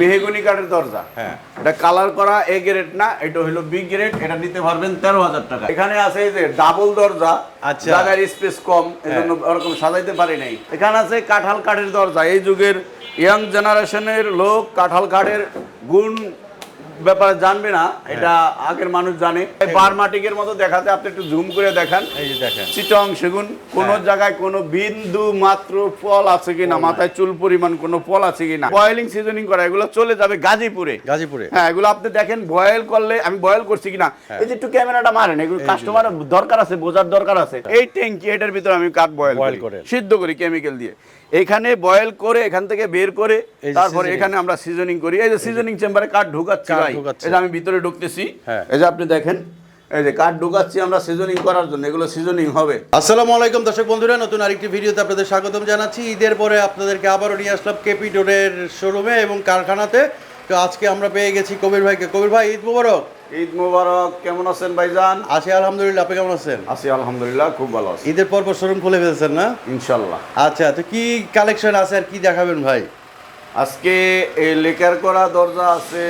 মেহেগুনি কাঠের দরজা। হ্যাঁ। এটা কালার করা এ গ্রেড না এটা হলো বি গ্রেড এটা নিতে পারবেন তেরো হাজার টাকা। এখানে আছে এই যে ডাবল দরজা আচ্ছা। জায়গার স্পেস কম এজন্য ওরকম সাজাইতে পারি নাই। এখানে আছে কাঁঠাল কাঠের দরজা। এই যুগের ইয়াং জেনারেশনের লোক কাঁঠাল কাঠের গুণ ব্যাপারে জানবে না এটা আগের মানুষ জানে। বারমাটিকের মতো দেখাতে আপনি একটু জুম করে দেখান। এই যে দেখেন। চিটং সেগুন কোন হ্যাঁ। জায়গায় কোনো বিন্দু মাত্র ফল আছে কিনা মাথায় চুল পরিমাণ কোনো ফল আছে কিনা। বয়েলিং সিজনিং করা এগুলো চলে যাবে গাজীপুরে। গাজীপুরে। হ্যাঁ এগুলো আপনি দেখেন বয়েল করলে আমি বয়েল করছি কিনা। এই যে একটু ক্যামেরাটা মারেন এগুলো কাস্টমার দরকার আছে বোঝার দরকার আছে। এই ট্যাঙ্কি এটার ভিতরে আমি কাঠ বয়েল করে। সিদ্ধ করি কেমিক্যাল দিয়ে। এখানে বয়েল করে এখান থেকে বের করে তারপরে এখানে আমরা সিজনিং করি। এই যে সিজনিং চেম্বারে কাঠ ঢুকাচ্ছি ভাই এই যে আমি ভিতরে ঢুকতেছি। হ্যাঁ। এই যে আপনি দেখেন এই যে কাঠ ঢুকাচ্ছি আমরা সিজনিং করার জন্য এগুলো সিজনিং হবে। আসসালামু আলাইকুম দর্শক বন্ধুরা নতুন আরেকটি ভিডিওতে আপনাদের স্বাগতম জানাচ্ছি। ঈদের পরে আপনাদেরকে আবারও নিয়ে আসলাম কেপি ডোরের শোরুমে এবং কারখানাতে। তো আজকে আমরা পেয়ে গেছি কবির ভাইকে। কবির ভাই ঈদ মুবারক। ঈদ মোবারক কেমন আছেন ভাইজান? আছি আলহামদুলিল্লাহ আপনি কেমন আছেন? আছি আলহামদুলিল্লাহ খুব ভালো আছি। ঈদের পর শোরুম খুলে ফেলছেন না? ইনশাল্লাহ। আচ্ছা তো কি কালেকশন আছে আর কি দেখাবেন ভাই? আজকে এই লেকার করা দরজা আছে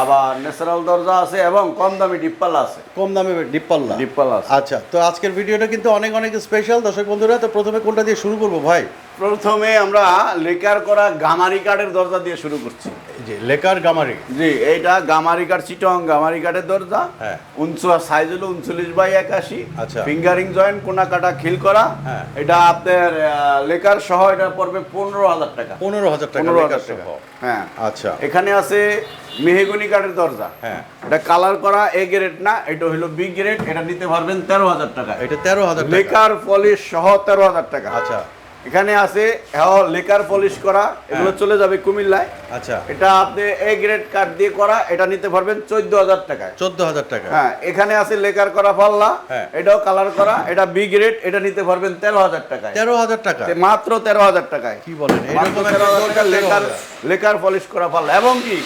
আবার ন্যাচারাল দরজা আছে এবং কম দামি ডিপ্পালা আছে। কম দামে ডিপপাল্লা? ডিপ্পালা আছে। আচ্ছা তো আজকের ভিডিওটা কিন্তু অনেক অনেক স্পেশাল দর্শক বন্ধুরা তো প্রথমে কোনটা দিয়ে শুরু করব ভাই? প্রথমে আমরা লেকার করা গামারি কাঠের দরজা দিয়ে শুরু করছি। জি লেকার গামারি। জি এইটা গামারি কাঠ চিটং গামারি কাঠের দরজা। হ্যাঁ। উনচু সাইজ হলো উনচল্লিশ বাই একাশি। আচ্ছা। ফিঙ্গারিং জয়েন্ট কোনা কাটা খিল করা। হ্যাঁ। এটা আপনার লেকার সহ এটা পড়বে পনেরো হাজার টাকা। পনেরো হাজার টাকা পনেরো হাজার টাকা। হ্যাঁ। আচ্ছা। এখানে আছে মেহেগুনি কাঠের দরজা। হ্যাঁ। এটা কালার করা এ গ্রেড না এটা হলো বি গ্রেড এটা নিতে পারবেন তেরো হাজার টাকা এটা তেরো হাজার লেকার পলিশ সহ তেরো হাজার টাকা। আচ্ছা। এখানে আছে হ্যাঁ, লেকার পলিশ করা এগুলো হ্যাঁ। চলে যাবে কুমিল্লায়। আচ্ছা। এটা আপনি এ গ্রেড কাঠ দিয়ে করা এটা নিতে পারবেন চোদ্দ হাজার টাকায়। চোদ্দ হাজার টাকা। হ্যাঁ এখানে আছে লেকার করা পাল্লা হ্যাঁ। এটাও কালার করা এটা বি গ্রেড এটা নিতে পারবেন তেরো হাজার টাকায়। তেরো হাজার টাকা মাত্র তেরো হাজার টাকায়। কি বলেন? মাত্র এরকম 13,000 টাকা একটা লেকার লেকার পলিশ করা পারলা এবং কি?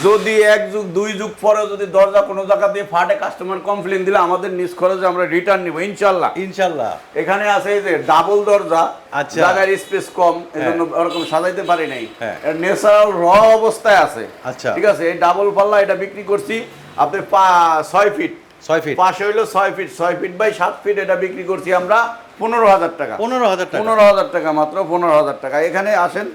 যদি এক যুগ দুই যুগ পরে যদি দরজা কোনো জায়গা দিয়ে ফাটে কাস্টমার কমপ্লেন দিলে আমাদের নিজ খরচে আমরা রিটার্ন নিব ইনশাল্লাহ। ইনশাল্লাহ। এখানে আছে যে ডাবল দরজা আচ্ছা। জায়গার স্পেস কম এজন্য ওরকম সাজাইতে পারি নাই। হ্যাঁ। ন্যাচারাল র অবস্থায় আছে। আচ্ছা। ঠিক আছে এই ডাবল পাল্লা এটা বিক্রি করছি আপনি পা ছয় ফিট ছয় ফিট পাশে হইল ছয় ফিট ছয় ফিট বাই সাত ফিট এটা বিক্রি করছি আমরা পনেরো হাজার টাকা। পনেরো হাজার টাকা। পনেরো হাজার টাকা মাত্র পনেরো হাজার টাকা। এখানে আসেন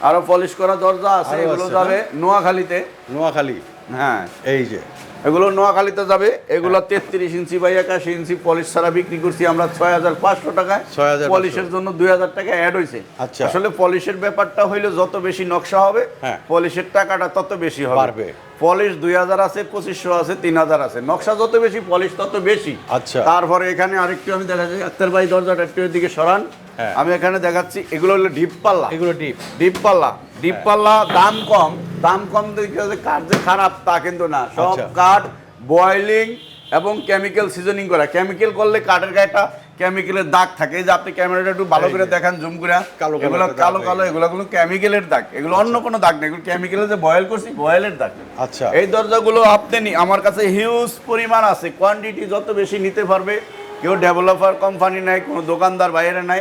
আরও পলিশ করা দরজা আছে এগুলো যাবে নোয়াখালীতে। নোয়াখালী? হ্যাঁ। এই যে। এগুলো নোয়াখালীতে যাবে এগুলো তেত্রিশ ইঞ্চি বাই একাশি ইঞ্চি পলিশ ছাড়া বিক্রি করছি আমরা ছয় হাজার পাঁচশো টাকায়। 6,500 পলিশের জন্য দুই হাজার টাকা অ্যাড হয়েছে। আচ্ছা। আসলে পলিশের ব্যাপারটা হইলে যত বেশি নকশা হবে হ্যাঁ। পলিশের টাকাটা তত বেশি হবে। পলিশ দুই হাজার আছে পঁচিশশো আছে তিন হাজার আছে। নকশা যত বেশি পলিশ তত বেশি। আচ্ছা। তারপরে এখানে আরেকটু আমি দেখা দেখাচ্ছি আক্তার ভাই দরজাটা একটু এদিকে সরান। হ্যাঁ। আমি এখানে দেখাচ্ছি এগুলো হলো ডিপ পাল্লা। এগুলো ডিপ ডিপ পাল্লা। ডিপ পাল্লা দাম কম দাম কম দেখে কাঠ যে খারাপ তা কিন্তু না। সব আচ্ছা। কাঠ বয়লিং এবং কেমিক্যাল সিজনিং করা। কেমিক্যাল করলে কাঠের গায়েটা কেমিক্যালের দাগ থাকে। এই যে আপনি ক্যামেরাটা একটু ভালো করে। দেখান জুম করে। কালো কালো এগুলো কালো কালো এগুলো গুলো কেমিক্যালের দাগ। এগুলো অন্য কোনো দাগ নেই। এগুলো কেমিক্যালের যে বয়েল করছি বয়েলের দাগ। আচ্ছা। এই দরজাগুলো আপনি নি- আমার কাছে হিউজ পরিমাণ আছে। কোয়ান্টিটি যত বেশি নিতে পারবে কেউ ডেভেলপার কোম্পানি নাই কোনো দোকানদার বাইরে নাই।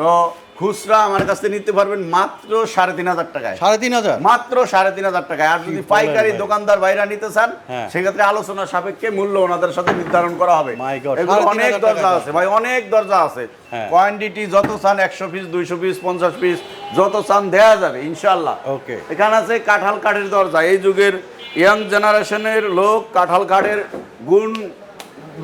তো খুচরা আমার কাছে নিতে পারবেন মাত্র সাড়ে তিন হাজার টাকায়। সাড়ে তিন হাজার? মাত্র সাড়ে তিন হাজার টাকায়। আর যদি পাইকারি দোকানদার বাইরা নিতে চান হ্যাঁ। সেক্ষেত্রে আলোচনা সাপেক্ষে মূল্য ওনাদের সাথে নির্ধারণ করা হবে। My God, এগুলো 3,500 অনেক দরজা আছে ভাই অনেক দরজা আছে। হ্যাঁ। কোয়ান্টিটি যত চান একশো পিস দুইশো পিস পঞ্চাশ পিস যত চান দেয়া যাবে ইনশাল্লাহ ওকে এখানে আছে কাঁঠাল কাঠের দরজা। এই যুগের ইয়াং জেনারেশনের লোক কাঁঠাল কাঠের গুণ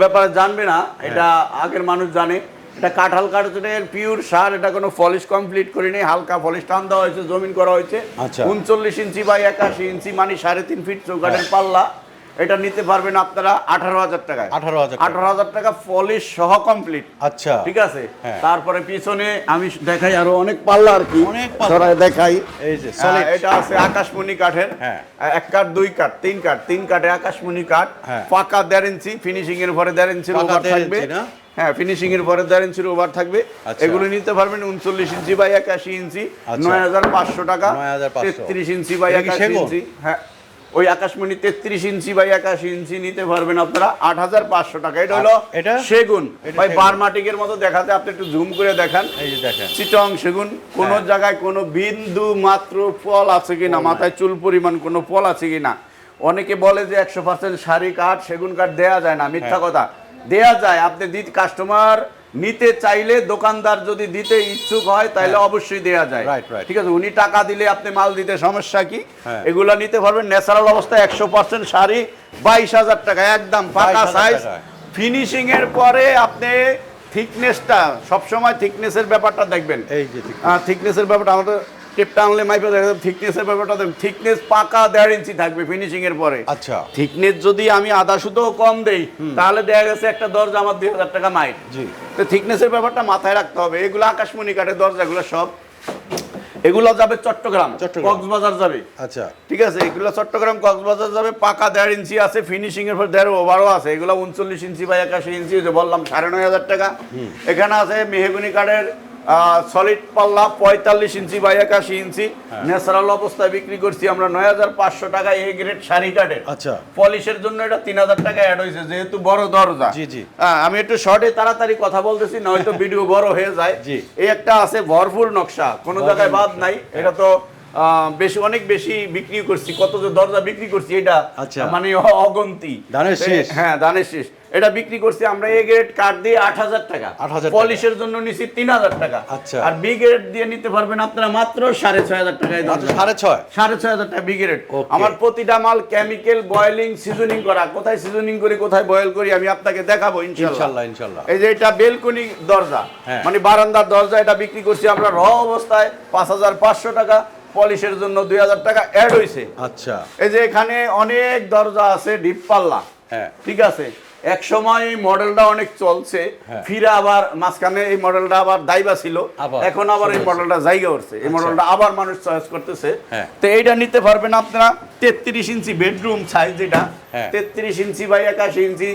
ব্যাপারে জানবে না এটা আগের মানুষ জানে। এটা কাঁঠাল কাঠের পিওর সার এটা কোনো ফলিশ কমপ্লিট করিনি হালকা ফলিশ টান দেওয়া হয়েছে জমিন করা হয়েছে। আচ্ছা। উনচল্লিশ ইঞ্চি বা একাশি ইঞ্চি মানে সাড়ে তিন ফিট চৌকাঠের পাল্লা। এটা নিতে পারবেন আপনারা আঠারো হাজার টাকায়। 18,000 টাকা। আঠারো হাজার টাকা পলিশ সহ কমপ্লিট আচ্ছা। ঠিক আছে? হ্যাঁ। তারপরে পিছনে আমি দেখাই আরও অনেক পাল্লা আর কি। অনেক। দেখাই। এই যে হ্যাঁ, এটা আছে আকাশমণি কাঠের। হ্যাঁ। এক কাঠ দুই কাঠ তিন কাঠ। তিন কাঠে আকাশমণি কাঠ। পাকা দেড় ইঞ্চি ফিনিশিং এর পরে দেড় ইঞ্চির ওভার থাকবে। ইঞ্চি না? হ্যাঁ ফিনিশিং এর পরে দেড় ইঞ্চির ওভার থাকবে। আচ্ছা। এগুলো নিতে পারবেন উনচল্লিশ ইঞ্চি বাই একাশি ইঞ্চি। আচ্ছা। নয় হাজার পাঁচশো টাকা। 9,500 তেত্রিশ ইঞ্চি বাই একাশি ইঞ্চি। হ্যাঁ। ওই আকাশমণি তেত্রিশ ইঞ্চি বাই একাশি ইঞ্চি নিতে পারবেন আপনারা আট হাজার পাঁচশো টাকা। এটা হলো এটা? সেগুন। ভাই বারমাটিকের মতো দেখাতে আপনি একটু জুম করে দেখেন। চিটং সেগুন কোন হ্যাঁ। জায়গায় কোনো বিন্দু মাত্র ফল আছে কিনা মাথায় চুল পরিমাণ কোনো ফল আছে কিনা? অনেকে বলে যে একশো পার্সেন্ট শাড়ি কাঠ সেগুন কাঠ দেয়া যায় না মিথ্যা হ্যাঁ। কথা। দেয়া যায় আপনি দিতে কাস্টমার নিতে চাইলে দোকানদার যদি দিতে ইচ্ছুক হয় তাহলে অবশ্যই দেয়া যায়। হ্যাঁ। ঠিক আছে উনি টাকা দিলে আপনি মাল দিতে সমস্যা কি? এগুলো এগুলা নিতে পারবেন ন্যাচারাল অবস্থায় একশো পার্সেন্ট শাড়ি বাইশ হাজার টাকা একদম পাকা সাইজ ফিনিশিং এর পরে আপনি থিকনেসটা সবসময় থিকনেসের ব্যাপারটা দেখবেন। এই যে থিকনেসের ব্যাপারটা আমাদের টেপটা আনলে মাইপে দেখেন থিকনেসের ব্যাপারটা থিকনেস পাকা দেড় ইঞ্চি থাকবে ফিনিশিং এর পরে। আচ্ছা। থিকনেস যদি আমি আধা সুতো কম দেই তাহলে দেখা গেছে একটা দরজা আমার দুই হাজার টাকা জি। তো থিকনেসের ব্যাপারটা মাথায় রাখতে হবে। এগুলো আকাশমণি কাঠের দরজাগুলো সব। এগুলো যাবে চট্টগ্রাম। চট্টগ্রাম। কক্সবাজার যাবে। আচ্ছা। ঠিক আছে? এগুলো চট্টগ্রাম কক্সবাজার যাবে। পাকা দেড় ইঞ্চি আছে ফিনিশিং এর পর দেড় ওভারও আছে। এগুলো উনচল্লিশ ইঞ্চি বা একাশি ইঞ্চি বললাম সাড়ে নয় হাজার টাকা। এখানে আছে মেহগুনি কাঠের সলিড পাল্লা পঁয়তাল্লিশ ইঞ্চি বা একাশি ইঞ্চি। হ্যাঁ। ন্যাচারাল অবস্থায় বিক্রি করছি আমরা নয় হাজার পাঁচশো টাকা এ গ্রেড শাড়ি কাঠের। আচ্ছা। পলিশের জন্য এটা তিন হাজার টাকা অ্যাড হয়েছে যেহেতু বড় দরজা। জি, জি। হ্যাঁ, আমি একটু শর্টে তাড়াতাড়ি কথা বলতেছি নয়তো ভিডিও বড় হয়ে যায়। জি। এই একটা আছে ভরপুর নকশা কোনো জায়গায় বাদ নাই। এটা তো বেশি অনেক বেশি বিক্রি করছি কত যে দরজা বিক্রি করছি এটা আচ্ছা। মানে অগন্তি। দানের শেষ। হ্যাঁ দানের শেষ। এটা বিক্রি করছি আমরা এ গ্রেড কার্ড দিয়ে আট হাজার টাকা। পলিশের জন্য নিছি তিন হাজার টাকা। আচ্ছা। আর বি গ্রেড দিয়ে নিতে পারবেন আপনারা মাত্র সাড়ে ছয় হাজার টাকায় সাড়ে ছয়। সাড়ে ছয় হাজার টাকা বিগ্রেড Okay. আমার প্রতিটা মাল কেমিক্যাল বয়েলিং সিজনিং করা। কোথায় সিজনিং করি কোথায় বয়েল করি আমি আপনাকে দেখাবো ইনশাল্লাহ। ইনশাল্লাহ ইনশাল্লাহ। এই যে এটা বেলকনি দরজা। হ্যাঁ। মানে বারান্দার দরজা এটা বিক্রি করছি আমরা র অবস্থায় পাঁচ হাজার পাঁচশো টাকা। পলিশের জন্য দুই হাজার টাকা অ্যাড হয়েছে আচ্ছা। এই যে এখানে অনেক দরজা আছে ডিপ পাল্লা। হ্যাঁ। ঠিক আছে? এক সময় এই মডেলটা অনেক চলছে হ্যাঁ। ফিরে আবার মাঝখানে এই মডেলটা আবার দাইবা ছিল এখন আবার এই মডেলটা জায়গা উঠছে। এই মডেলটা আবার মানুষ চয়েস করতেছে। হ্যাঁ। তো এইটা নিতে পারবেন আপনারা তেত্রিশ ইঞ্চি বেডরুম সাইজ যেটা হ্যাঁ। তেত্রিশ ইঞ্চি বাই একাশি ইঞ্চি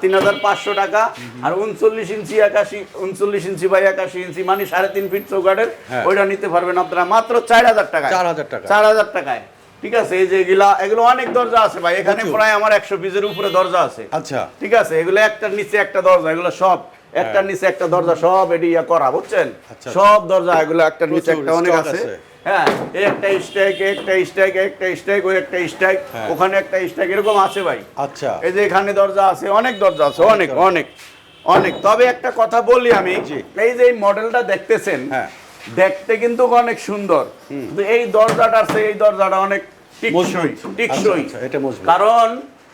তিন হাজার পাঁচশো টাকা। আর উনচল্লিশ ইঞ্চি একাশি উনচল্লিশ ইঞ্চি বাই একাশি ইঞ্চি মানে সাড়ে তিন ফিট চৌকাটের। ওইটা নিতে পারবেন আপনারা। মাত্র চার হাজার টাকা 4,000 টাকা। চার হাজার টাকায়। ঠিক আছে এই যে এগুলা এগুলো অনেক দরজা আছে ভাই। এখানে প্রায় আমার একশো পিসের উপরে দরজা আছে। আচ্ছা। ঠিক আছে এগুলো একটার নিচে একটা দরজা এগুলো সব একটার নিচে একটা দরজা সব এটি ইয়া করা বুঝছেন? আচ্ছা। সব দরজা এগুলো একটার নিচে একটা অনেক আছে। হ্যাঁ একটা স্ট্রাইক একটা স্ট্রাইক একটা স্ট্রাইক ওই একটা স্ট্রাইক হ্যাঁ। ওখানে একটা স্ট্রাইক এরকম আছে ভাই। আচ্ছা। এই যে এখানে দরজা আছে অনেক দরজা আছে অনেক অনেক অনেক তবে একটা কথা বলি আমি। এই যে এই মডেলটা দেখতেছেন হ্যাঁ। দেখতে কিন্তু অনেক সুন্দর। কিন্তু এই দরজাটার চেয়ে এই দরজাটা অনেক টিকসই টিকসই আচ্ছা, আচ্ছা, এটা মজবুত। কারণ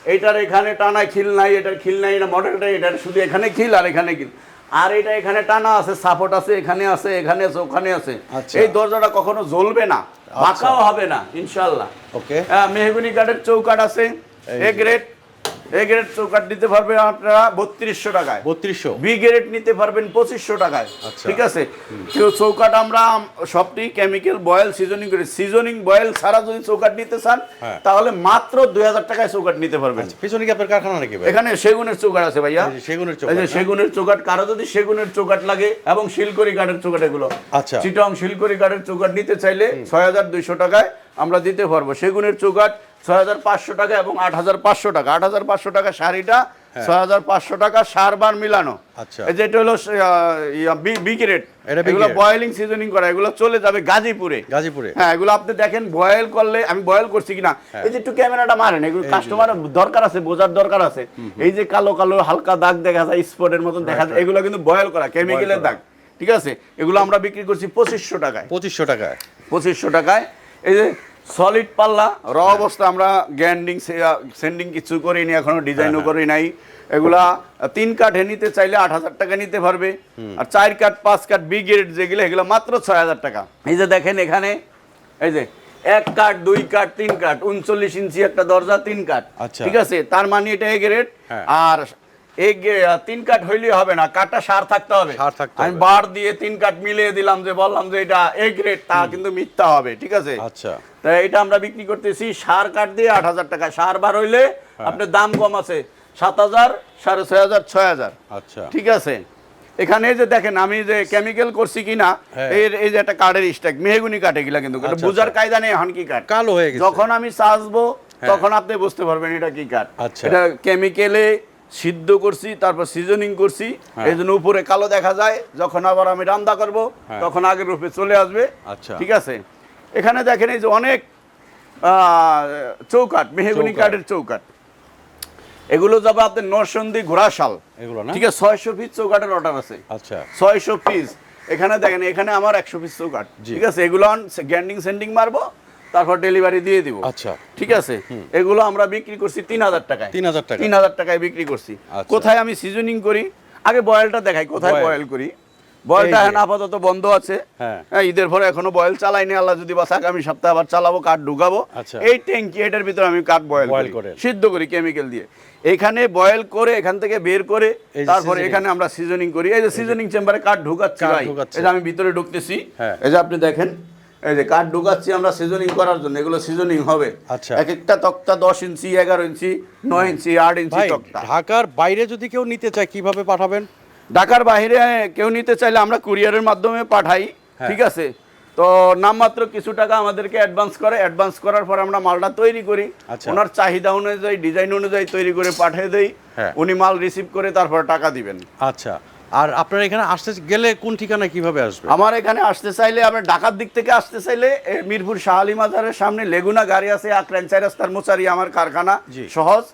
এটার এখানে টানা খিল নাই এটার খিল নাই এটা মডেলটা এটার শুধু এখানে খিল আর এখানে খিল। আর এটা এখানে টানা আছে সাপোর্ট আছে এখানে আছে এখানে আছে ওখানে আছে। আচ্ছা। এই দরজাটা কখনো জ্বলবে না বাঁকাও হবে না ইনশাল্লাহ ওকে। মেহগুনি কাঠের চৌকাট আছে এ গ্রেড এ গ্রেড চৌকাট নিতে পারবেন আপনারা বত্রিশশো টাকায়। বত্রিশশো? বি গ্রেড নিতে পারবেন পঁচিশশো টাকায়। আচ্ছা। ঠিক আছে? চৌকাট আমরা সবটি কেমিক্যাল বয়েল সিজনিং করি। সিজনিং বয়েল ছাড়া যদি চৌকাট নিতে চান হ্যাঁ। তাহলে মাত্র দুই হাজার টাকায় চৌকাট নিতে পারবেন। পিছনে কি আপনার কারখানা নাকি ভাই? এখানে সেগুনের চৌকাট আছে ভাইয়া। সেগুনের এই চৌকাঠ, সেগুনের চৌকাট কারও যদি সেগুনের চৌকাট লাগে এবং শিলকরি কাঠের চৌকাট এগুলো। আচ্ছা। চিটং শিলকরি কাঠের চৌকাট নিতে চাইলে ছয় হাজার দুইশো টাকায় আমরা দিতে পারব। সেগুনের চৌকাট ছয় হাজার পাঁচশো টাকা এবং আট হাজার পাঁচশো টাকা। আট হাজার পাঁচশো টাকা শাড়িটা ছয় হাজার পাঁচশো টাকা সারবার মিলানো। হ্যাঁ। আচ্ছা। এই যে এটা হলো রেট। এগুলো বয়েলিং সিজনিং করা এগুলো চলে যাবে গাজীপুরে। গাজীপুরে। হ্যাঁ এগুলো আপনি দেখেন বয়েল করলে আমি বয়েল করছি কিনা? এই যে একটু ক্যামেরাটা মারেন এগুলো কাস্টমার দরকার আছে বোঝার দরকার আছে। এই যে কালো কালো হালকা দাগ দেখা যায় স্পটের মতন দেখা যায় এগুলো কিন্তু বয়েল করা কেমিক্যালের দাগ। ঠিক আছে? এগুলো আমরা বিক্রি করছি পঁচিশশো টাকায়। পঁচিশশো টাকায়। পঁচিশশো টাকায়। এই যে সলিড পাল্লা। র অবস্থা আমরা গ্যান্ডিং সেন্ডিং কিছু করিনি এখনও ডিজাইনও হ্যাঁ, করি নাই। এগুলা তিন কাঠে নিতে চাইলে আট হাজার টাকা নিতে পারবে। আর চার কাঠ পাঁচ কাঠ বি গ্রেড যেগুলো এগুলো মাত্র ছয় হাজার টাকা। এই যে দেখেন এখানে এই যে এক কাঠ দুই কাঠ তিন কাঠ উনচল্লিশ ইঞ্চি একটা দরজা তিন কাঠ। আচ্ছা। ঠিক আছে? তার মানে এটা এ গ্রেড হ্যাঁ। আর তিন কাঠ হইলে হবে না কাঠটা সার থাকতে হবে। আমি বার দিয়ে তিন কাঠ মিলিয়ে দিলাম যে বললাম যে এটা এ গ্রেড তা কিন্তু মিথ্যা হবে ঠিক আছে? আচ্ছা। তাই এটা আমরা বিক্রি করতেছি সার কাঠ দিয়ে আট হাজার টাকা। সার বার হইলে হ্যাঁ। আপনার দাম কম আছে সাত হাজার সাড়ে ছয় হাজার ছয় হাজার। আচ্ছা। ঠিক আছে? এখানে যে দেখেন আমি যে কেমিক্যাল করছি কিনা হ্যাঁ। এই এই যে একটা কাঠের স্ট্যাক মেহগুনি কাঠ এগুলা কিন্তু। এটা আচ্ছা, বুঝার আচ্ছা। কায়দা নেই হানকি কাঠ। কালো হয়ে গেছে। যখন আমি চাষবো তখন আপনি বুঝতে পারবেন এটা কি কাঠ। আচ্ছা। এটা কেমিক্যালে সিদ্ধ করছি তারপর সিজনিং করছি। হ্যাঁ। এই জন্য উপরে কালো দেখা যায় যখন আবার আমি রান্না করব হ্যাঁ। তখন আগের রূপে চলে আসবে। আচ্ছা। ঠিক আছে? এখানে দেখেন এই যে অনেক চৌকাঠ মেহগুনি কাঠের চৌকাট এগুলো যাবে আপনার নরসন্দী ঘোড়াশাল এগুলো না? ঠিক আছে ছয়শো পিস চৌকাঠের অর্ডার আছে। আচ্ছা। ছয়শো পিস এখানে দেখেন এখানে আমার একশো পিস চৌকাঠ। জি। ঠিক আছে এগুলো গ্যান্ডিং সেন্ডিং মারবো। তারপর ডেলিভারি দিয়ে দিব। আচ্ছা। ঠিক আছে? এগুলো আমরা বিক্রি করছি তিন হাজার টাকায়। 3000 টাকা। তিন হাজার টাকায় বিক্রি করছি। আচ্ছা। কোথায় আমি সিজনিং করি? আগে বয়েলটা দেখাই কোথায়। বয়েল করি? বয়েলটা। এখন আপাতত বন্ধ আছে। হ্যাঁ। ঈদের পরে এখনও বয়েল চালাইনি আল্লাহ যদি বাস আগামী সপ্তাহে আবার চালাবো কাঠ ঢুকাবো। আচ্ছা। এই ট্যাঙ্কি এটার ভিতরে আমি কাঠ বয়েল সিদ্ধ করি কেমিক্যাল দিয়ে। এখানে বয়েল করে এখান থেকে বের করে তারপরে এখানে আমরা সিজনিং করি। এই যে সিজনিং চেম্বারে কাঠ ঢুকাচ্ছি ঢুকাচ্ছে। আমি ভিতরে ঢুকতেছি। হ্যাঁ। এই যে আপনি দেখেন এই যে কাঠ ঢুকাচ্ছি আমরা সিজনিং করার জন্য এগুলো সিজনিং হবে আচ্ছা। এক একটা তক্তা দশ ইঞ্চি এগারো ইঞ্চি নয় ইঞ্চি আট ইঞ্চি তক্তা ঢাকার বাইরে যদি কেউ নিতে চায় কীভাবে পাঠাবেন ঢাকার বাইরে কেউ নিতে চাইলে আমরা কুরিয়ারের মাধ্যমে পাঠাই হ্যাঁ। ঠিক আছে তো নামমাত্র কিছু টাকা আমাদেরকে অ্যাডভান্স করে অ্যাডভান্স করার পর আমরা মালটা তৈরি করি আচ্ছা। ওনার চাহিদা অনুযায়ী ডিজাইন অনুযায়ী তৈরি করে পাঠিয়ে দেই হ্যাঁ। উনি মাল রিসিভ করে তারপর টাকা দিবেন আচ্ছা আর আপনার এখানে আসতে গেলে কোন ঠিকানা কীভাবে আসবে আমার এখানে আসতে চাইলে আপনার ঢাকার দিক থেকে আসতে চাইলে মিরপুর শাহালি মাজারের সামনে লেগুনা গাড়ি আছে আক্রান চাই রাস্তার মোচারি আমার কারখানা। সহজ।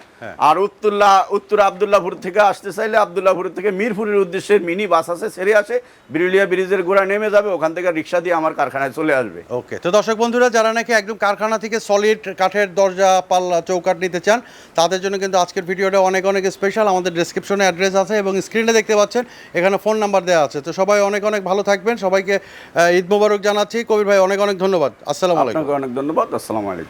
আর উত্তরলা উত্তর আবদুল্লাপুর থেকে আসতে চাইলে আবদুল্লাপুর থেকে মিরপুরের উদ্দেশ্যে মিনি বাস আছে ছেড়ে আসে। বিরুলিয়া ব্রিজের গোড়া নেমে যাবে ওখান থেকে রিক্সা দিয়ে আমার কারখানায় চলে আসবে। ওকে তো দর্শক বন্ধুরা যারা নাকি একদম কারখানা থেকে সলিড কাঠের দরজা পাল্লা চৌকাঠ নিতে চান তাদের জন্য কিন্তু আজকের ভিডিওটা অনেক অনেক স্পেশাল আমাদের ডেসক্রিপশনে অ্যাড্রেস আছে এবং স্ক্রিনে দেখতে পাচ্ছেন এখানে ফোন নাম্বার দেওয়া আছে। তো সবাই অনেক অনেক ভালো থাকবেন। সবাইকে ঈদ মোবারক জানাচ্ছি। কবির ভাই অনেক অনেক ধন্যবাদ। আসসালামু আলাইকুম। অনেক ধন্যবাদ। আসসালামু আলাইকুম।